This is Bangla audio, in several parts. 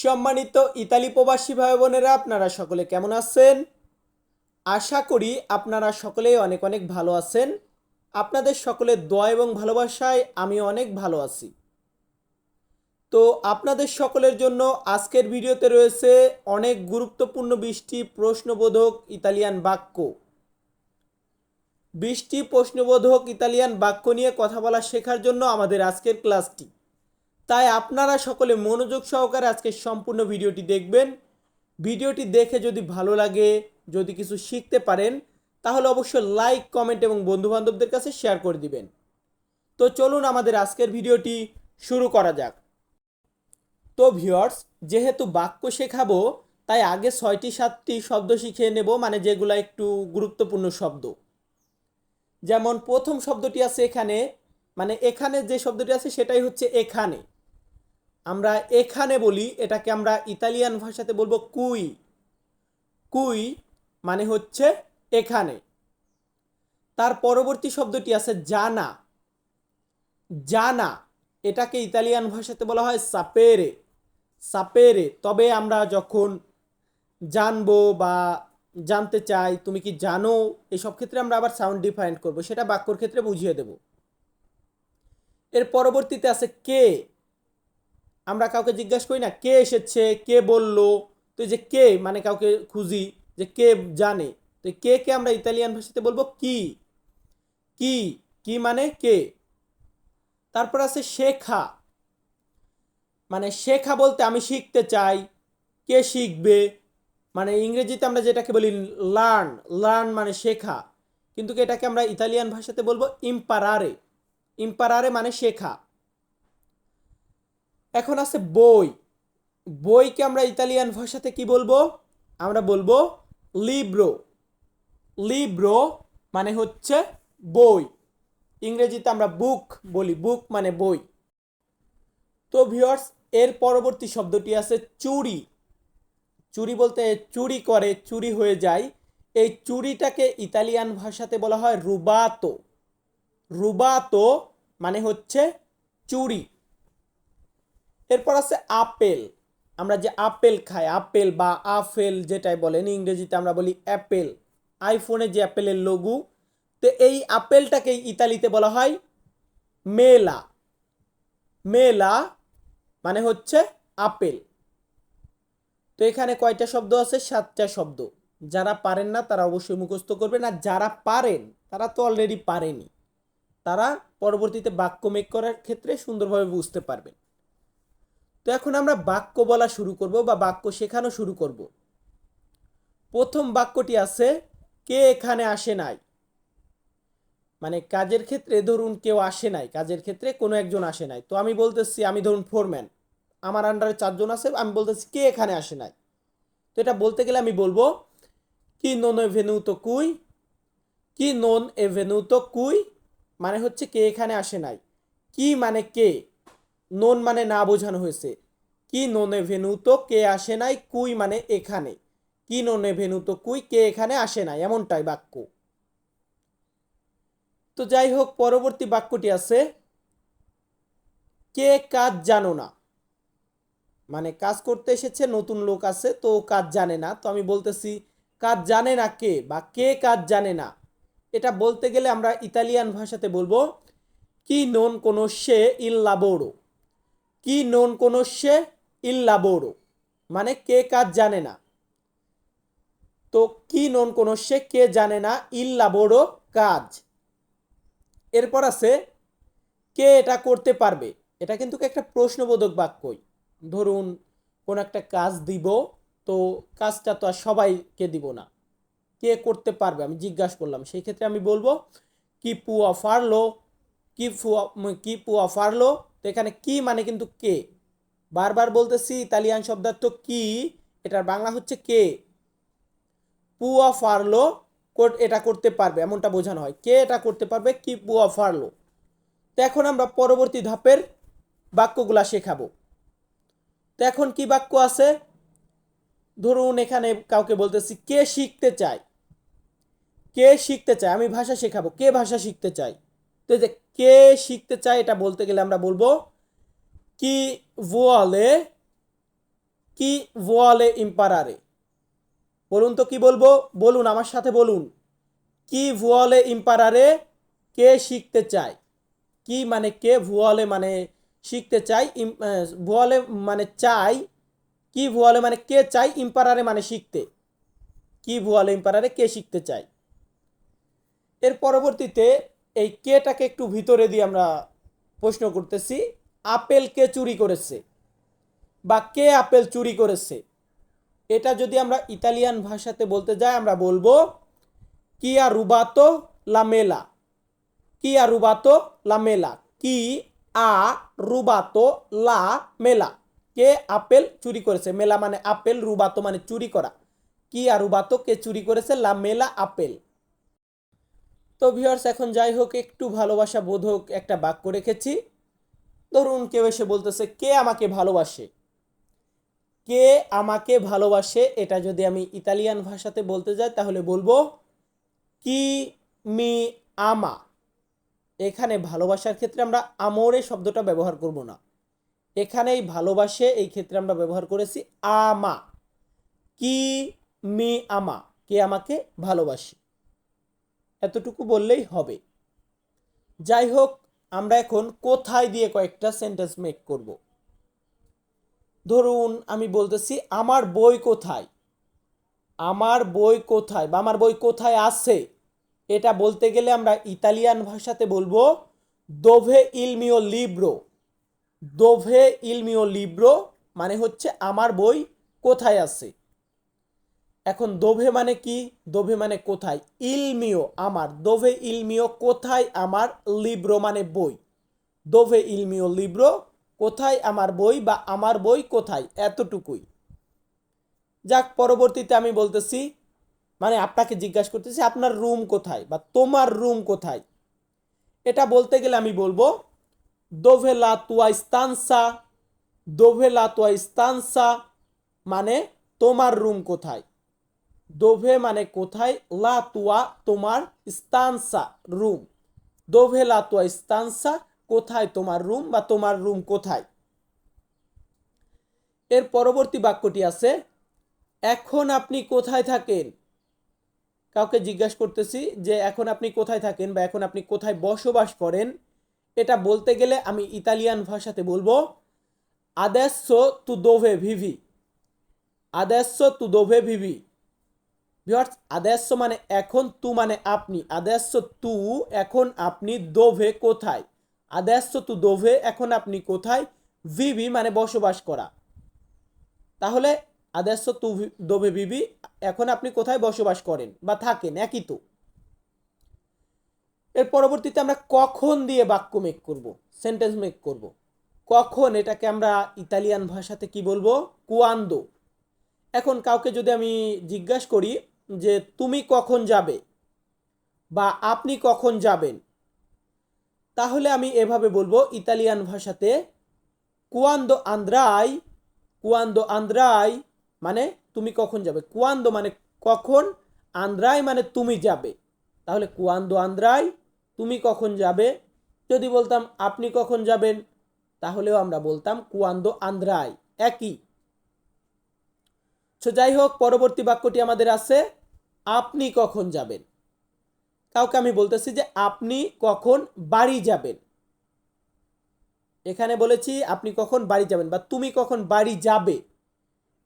সম্মানিত ইতালি প্রবাসী ভাই বোনেরা আপনারা সকলে কেমন আছেন? আশা করি আপনারা সকলেই অনেক অনেক ভালো আছেন। আপনাদের সকলের দোয়া এবং ভালোবাসায় আমি অনেক ভালো আছি। তো আপনাদের সকলের জন্য আজকের ভিডিওতে রয়েছে অনেক গুরুত্বপূর্ণ বৃষ্টি প্রশ্নবোধক ইতালিয়ান বাক্য। বৃষ্টি প্রশ্নবোধক ইতালিয়ান বাক্য নিয়ে কথা বলা শেখার জন্য আমাদের আজকের ক্লাসটি। তাই আপনারা সকলে মনোযোগ সহকারে আজকের সম্পূর্ণ ভিডিওটি দেখবেন। ভিডিওটি দেখে যদি ভালো লাগে, যদি কিছু শিখতে পারেন, তাহলে অবশ্যই লাইক, কমেন্ট এবং বন্ধুবান্ধবদের কাছে শেয়ার করে দিবেন। তো চলুন আমাদের আজকের ভিডিওটি শুরু করা যাক। তো ভিউয়ার্স, যেহেতু বাক্য শেখাবো, তাই আগে ছয়টি, সাতটি শব্দ শিখে নেব মানে যেগুলো একটু গুরুত্বপূর্ণ শব্দ। যেমন প্রথম শব্দটি আছে এখানে মানে এখানে যে শব্দটি আছে সেটাই হচ্ছে এখানে। আমরা এখানে বলি, এটাকে আমরা ইতালিয়ান ভাষাতে বলব কুই। কুই মানে হচ্ছে এখানে। তার পরবর্তী শব্দটি আছে জানা। জানা, এটাকে ইতালিয়ান ভাষাতে বলা হয় সাপেরে সাপেরে তবে আমরা যখন জানব বা জানতে চাই, তুমি কি জানো? এসব ক্ষেত্রে আমরা আবার সাউন্ড ডিফারেন্ট করব। সেটা বাক্যর ক্ষেত্রে বুঝিয়ে দেব। এর পরবর্তীতে আছে কে। আমরা কাউকে জিজ্ঞাসা করি না, কে এসেছে, কে বলল, তো যে কে মানে কাউকে খুঁজি, যে কে জানে, তো কে কে আমরা ইতালিয়ান ভাষাতে বলব? কি? কি? কি মানে কে? তারপর আছে শেখা। মানে শেখা বলতে আমি শিখতে চাই, কে শিখবে? মানে ইংরেজিতে আমরা যেটাকে বলি লার্ন লার্ন মানে শেখা। কিন্তু এটাকে আমরা ইতালিয়ান ভাষাতে বলব ইম্পারারে। ইম্পারারে মানে শেখা। এখন আছে বই। বইকে আমরা ইতালিয়ান ভাষাতে কি বলব? আমরা বলব লিব্রো লিব্রো মানে হচ্ছে বই। ইংরেজিতে আমরা বুক বলি। বুক মানে বই। তো ভিউয়ার্স এর পরবর্তী শব্দটি আছে চুরি। চুরি বলতে চুরি করে, চুরি হয়ে যায়। এই চুরিটাকে ইতালিয়ান ভাষাতে বলা হয় রুবাতো। রুবাতো মানে হচ্ছে চুরি। এরপর আছে আপেল। আমরা যে আপেল খাই, আপেল বা আফেল যেটাই বলেন, ইংরেজিতে আমরা বলি অ্যাপেল। আইফোনে যে অ্যাপেলের লঘু তো এই আপেলটাকে ইতালিতে বলা হয় মেলা। মেলা মানে হচ্ছে আপেল। তো এখানে কয়টা শব্দ আছে? সাতটা শব্দ। যারা পারেন না, তারা অবশ্যই মুখস্থ করবেন। আর যারা পারেন, তারা তো অলরেডি পারেনি। তারা পরবর্তীতে বাক্য মেক করার ক্ষেত্রে সুন্দরভাবে বুঝতে পারবেন। এখন আমরা বাক্য বলা শুরু করব বা বাক্য শেখানো শুরু করব। প্রথম বাক্যটি আছে, কে এখানে আসে নাই? মানে কাজের ক্ষেত্রে ধরুন কেউ আসে নাই, কাজের ক্ষেত্রে কোনো একজন আসে নাই। তো আমি বলতেছি, আমি ধরুন ফোরম্যান আমার আন্ডারে চারজন আছে, আমি বলতেছি, কে এখানে আসে নাই? তো এটা বলতে গেলে আমি বলব, কি নন এ ভেনুতো কুই? কি নন এ ভেনুতো কুই? মানে হচ্ছে, কে এখানে আসে নাই? কি মানে কে? নন মানে না বোঝানো হয়েছে। কি ননে ভেনুতো কে আসে নাই, কুই মানে এখানে। কি ননে ভেনুতো কুই, কে এখানে আসে নাই, এমনটাই বাক্য। তো যাই হোক, পরবর্তী বাক্যটি আছে, কে কাজ জানো না। মানে কাজ করতে এসেছে, নতুন লোক আছে, তো কাজ জানে না। তো আমি বলতেছি, কাজ জানে না কে বা কে কাজ জানে না। এটা বলতে গেলে আমরা ইতালিয়ান ভাষাতে বলব, কি নন কোনোসে ইল লাবোরো কি নন কোনোসে ইল লাবোরো মানে কে কাজ জানে না। তো কি নন কোনোসে কে জানে না ইল লাবোরো কাজ। এরপর আছে, কে এটা করতে পারবে? এটা কিন্তু একটা প্রশ্নবোধক বাক্যই। ধরুন, কোন একটা কাজ দিব, তো কাজটা তো আর সবাইকে দিব না। কে করতে পারবে? আমি জিজ্ঞাসা করলাম। সেই ক্ষেত্রে আমি বলব কি পুয়া ফারলো কি ফুয়া কি পুয়া ফারলো তো এখানে কি মানে কিন্তু কে? বারবার বলতেছি, ইতালিয়ান শব্দার্থ কি? এটার বাংলা হচ্ছে কে? পুয়া ফারলো এটা করতে পারবে, এমনটা বোঝানো হয়। কে এটা করতে পারবে? কি পুয়া ফারলো তো এখন আমরা পরবর্তী ধাপের বাক্যগুলা শেখাবো। তো এখন কি বাক্য আছে? ধরুন এখানে কাউকে বলতেছি, কে শিখতে চায়? কে শিখতে চায়? আমি ভাষা শেখাবো। কে ভাষা শিখতে চায়? তো যে কে শিখতে চায় এটা বলতে গেলে আমরা বলব কি vuole কি ভুয়ালে ইম্পারারে। বলুন তো কি বলব? বলুন, আমার সাথে বলুন। কি ভুয়ালে ইম্পারারে কে শিখতে চায়? কি মানে কে ভুয়ালে মানে শিখতে চাই ভুয়ালে মানে চাই কি ভুয়ালে মানে কে চাই ইম্পারারে মানে শিখতে? কি ভুয়ালে ইম্পারারে কে শিখতে চায়? এর পরবর্তীতে এই কেটাকে একটু ভিতরে দিয়ে আমরা প্রশ্ন করতেছি, আপেল কে চুরি করেছে বা কে আপেল চুরি করেছে? এটা যদি আমরা ইতালিয়ান ভাষাতে বলতে যাই, আমরা বলব কিয়া রুবাতো লামেলা কিয়া রুবাতো লামেলা কি আ রুবাতো লা মেলা কে আপেল চুরি করেছে। মেলা মানে আপেল রুবাতো মানে চুরি করা। কি আর রুবাতো কে চুরি করেছে? লা মেলা আপেল তো ভিউয়ার্স এখন যাই হোক, একটু ভালোবাসা বোধক একটা বাক্য রেখেছি। ধরুন কেউ এসে বলতেছে, কে আমাকে ভালোবাসে? কে আমাকে ভালোবাসে, এটা যদি আমি ইতালিয়ান ভাষাতে বলতে যাই, তাহলে বলব, কি মি আমা? এখানে ভালোবাসার ক্ষেত্রে আমরা আমরে শব্দটা ব্যবহার করব না। এখানে এই ভালোবাসে, এই ক্ষেত্রে আমরা ব্যবহার করেছি, আমা। কি মি আমা? কে আমাকে ভালোবাসে? এতটুকু বললেই হবে। যাই হোক, আমরা এখন কোথায় দিয়ে কয়েকটা সেন্টেন্স মেক করব? ধরুন, আমি বলতেছি, আমার বই কোথায়? আমার বই কোথায়? বা, আমার বই কোথায় আছে? এটা বলতে গেলে আমরা ইতালিয়ান ভাষাতে বলব, দোভে ইলমিও লিব্রো? দোভে ইলমিও লিব্রো মানে হচ্ছে, আমার বই কোথায় আছে? এখন দোভে মানে কি? দোভে মানে কোথায়? ইলমিও আমার। দোভে ইলমিও কোথায় আমার লিব্রো মানে বই? দোভে ইলমিও লিব্রো কোথায় আমার বই বা আমার বই কোথায়? এতটুকুই। যাক, পরবর্তীতে আমি বলতেছি মানে আপনাকে জিজ্ঞাসা করতেছি, আপনার রুম কোথায় বা তোমার রুম কোথায়? এটা বলতে গেলে আমি বলব, দোভে লা তুয়া স্তানসা দোভে লা তুয়া স্তানসা মানে তোমার রুম কোথায়? দোভে মানে কোথায়? লা তুয়া তোমার স্তানসা রুম। দোভে লা তুয়া স্তানসা কোথায় তোমার রুম বা তোমার রুম কোথায়? এর পরবর্তী বাক্যটি আছে, এখন আপনি কোথায় থাকেন? কাউকে জিজ্ঞাসা করতেছি যে, এখন আপনি কোথায় থাকেন বা এখন আপনি কোথায় বসবাস করেন? এটা বলতে গেলে আমি ইতালিয়ান ভাষাতে বলব আদেsso তু দোভে ভিভি আদেsso তু দোভে ভিভি ভিউয়ার্স আদেশ মানে এখন তু মানে আপনি। আদেশ তু এখন আপনি দোভে কোথায়? আদেশ তু দোভে এখন আপনি কোথায়? ভিভি মানে বসবাস করা। তাহলে আদেশ তু দোভে ভিভি এখন আপনি কোথায় বসবাস করেন বা থাকেন? একই তো। এর পরবর্তীতে আমরা কখন দিয়ে বাক্য মেক করব সেন্টেন্স মেক করব। কখন এটাকে আমরা ইতালিয়ান ভাষাতে কি বলব? কুয়ান্দো। এখন কাউকে যদি আমি জিজ্ঞাসা করি যে তুমি কখন যাবে বা আপনি কখন যাবেন, তাহলে আমি এভাবে বলব, ইতালিয়ান ভাষাতে কুয়ান্দো আন্দ্রাই কুয়ান্দো আন্দ্রাই মানে তুমি কখন যাবে, কুয়ান্দো মানে কখন, আন্দ্রাই মানে তুমি যাবে। তাহলে কুয়ান্দো আন্দ্রাই, তুমি কখন যাবে? যদি বলতাম আপনি কখন যাবেন, তাহলেও আমরা বলতাম কুয়ান্দো আন্দ্রাই, একই। সো যাই হোক, পরবর্তী বাক্যটি আমাদের আছে আপনি কখন যাবেন? কাউকে আমি বলতেছি যে আপনি কখন বাড়ি যাবেন। এখানে বলেছি আপনি কখন বাড়ি যাবেন বা তুমি কখন বাড়ি যাবে।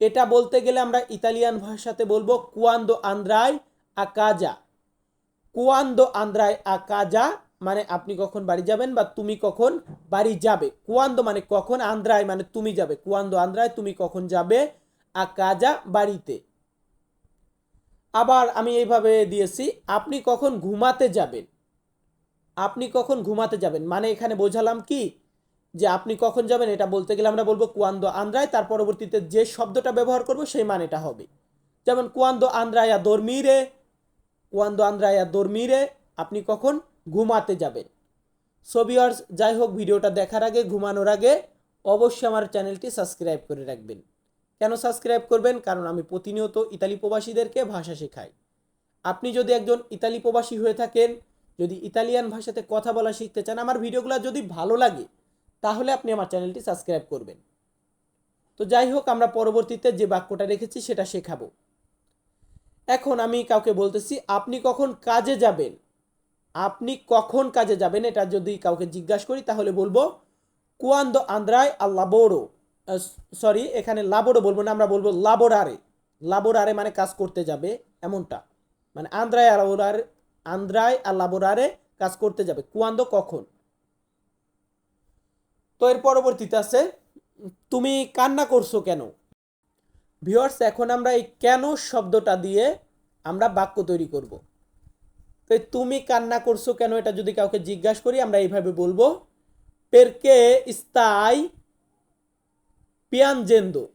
এটা বলতে গেলে আমরা ইতালিয়ান ভাষাতে বলব কুয়ান্দো আন্দ্রাই আকাজা কুয়ান্দো আন্দ্রাই আকাজা মানে আপনি কখন বাড়ি যাবেন বা তুমি কখন বাড়ি যাবে। কুয়ান্দো মানে কখন আন্দ্রাই মানে তুমি যাবে। কুয়ান্দো আন্দ্রাই তুমি কখন যাবে? আকাজা বাড়িতে। আবার আমি এইভাবে দিয়েছি, আপনি কখন ঘুমাতে যাবেন? আপনি কখন ঘুমাতে যাবেন? মানে এখানে বোঝালাম কি? যে আপনি কখন যাবেন এটা বলতে গেলে আমরা বলব কুয়ান্দো আন্দ্রায়, তার পরবর্তীতে যে শব্দটা ব্যবহার করব সেই মানেটা হবে। যেমন কুয়ান্দো আন্দ্রায়া দর্মিরে, কুয়ান্দো আন্দ্রায়া দর্মিরে আপনি কখন ঘুমাতে যাবেন। সোবিয়ার্স যাই হোক, ভিডিওটা দেখার আগে, ঘুমানোর আগে অবশ্যই আমার চ্যানেলটি সাবস্ক্রাইব করে রাখবেন। কেন সাবস্ক্রাইব করবেন? কারণ আমি প্রতিনিয়ত ইতালি প্রবাসীদেরকে ভাষা শেখাই। আপনি যদি একজন ইতালি প্রবাসী হয়ে থাকেন, যদি ইতালিয়ান ভাষাতে কথা বলা শিখতে চান, আমার ভিডিওগুলো যদি ভালো লাগে, তাহলে আপনি আমার চ্যানেলটি সাবস্ক্রাইব করবেন। তো যাই হোক, আমরা পরবর্তীতে যে বাক্যটা রেখেছি, সেটা শেখাবো। এখন আমি কাউকে বলতেছি, আপনি কখন কাজে যাবেন? আপনি কখন কাজে যাবেন? এটা যদি কাউকে জিজ্ঞাসা করি, তাহলে বলব কুয়ান্দো আন্দ্রায় আর লাবোরো সরি এখানে লাবোরো বলব না, আমরা বলব লাবোরারে লাবোরারে মানে কাজ করতে যাবে, এমনটা। মানে আন্দ্রায় আর আন্দ্রায় আর লাবোরারে কাজ করতে যাবে। কুয়ান্দো কখন? তো এর পরবর্তীতে আছে, তুমি কান্না করছ কেন? ভিওয়ার্স এখন আমরা এই কেন শব্দটা দিয়ে আমরা বাক্য তৈরি করব। তো তুমি কান্না করছ কেন, এটা যদি কাউকে জিজ্ঞাসা করি, আমরা এইভাবে বলব, পেরকে স্তাই পিয়ান জেন্দো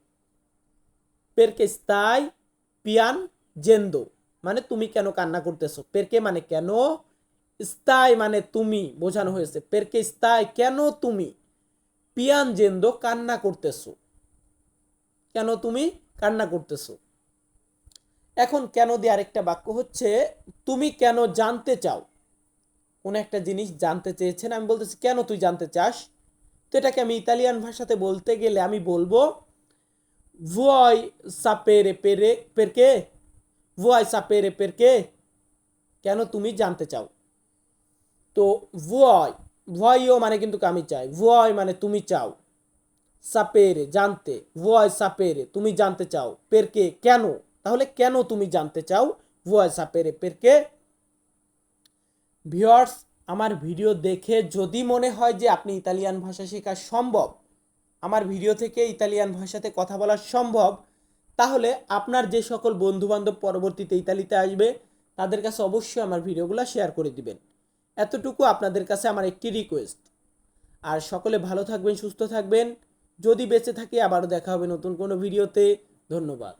পেরকে স্তাই পিয়ান জেন্দো মানে তুমি কেন কান্না করতেছো? পেরকে মানে কেন? স্তাই মানে তুমি, বোঝানো হয়েছে। পেরকে স্তাই কেন তুমি? পিয়ান জেন্দো কান্না করতেছো। কেন তুমি কান্না করতেছো? এখন কেন দিয়ে আরেকটা বাক্য হচ্ছে, তুমি কেন জানতে চাও? কোন একটা জিনিস জানতে চেয়েছেন আমি বলতেছি, কেন তুই জানতে চাস? তো এটাকে আমি ইতালিয়ান ভাষাতে বলতে গেলে আমি বলব, vuoi sapere পেরে perché? Vuoi sapere পেরকে কেন তুমি জানতে চাও? তো vuoi? Vuoi মানে কিন্তু আমি চাই। Vuoi মানে তুমি চাও। সাপেরে জানতে। Vuoi sapere, তুমি জানতে চাও। Perché? কেন? তাহলে কেন তুমি জানতে চাও? Vuoi sapere পেরকে ভিউয়ার্স আমার ভিডিও দেখে যদি মনে হয় যে আপনি ইতালিয়ান ভাষা শেখা সম্ভব, আমার ভিডিও থেকে ইতালিয়ান ভাষাতে কথা বলা সম্ভব, তাহলে আপনার যে সকল বন্ধুবান্ধব পরবর্তীতে ইতালিতে আসবে, তাদের কাছে অবশ্যই আমার ভিডিওগুলো শেয়ার করে দিবেন। এতটুকু আপনাদের কাছে আমার একটি রিকোয়েস্ট আর সকলে ভালো থাকবেন, সুস্থ থাকবেন। যদি বেঁচে থাকি, আবারও দেখা হবে নতুন কোনো ভিডিওতে। ধন্যবাদ।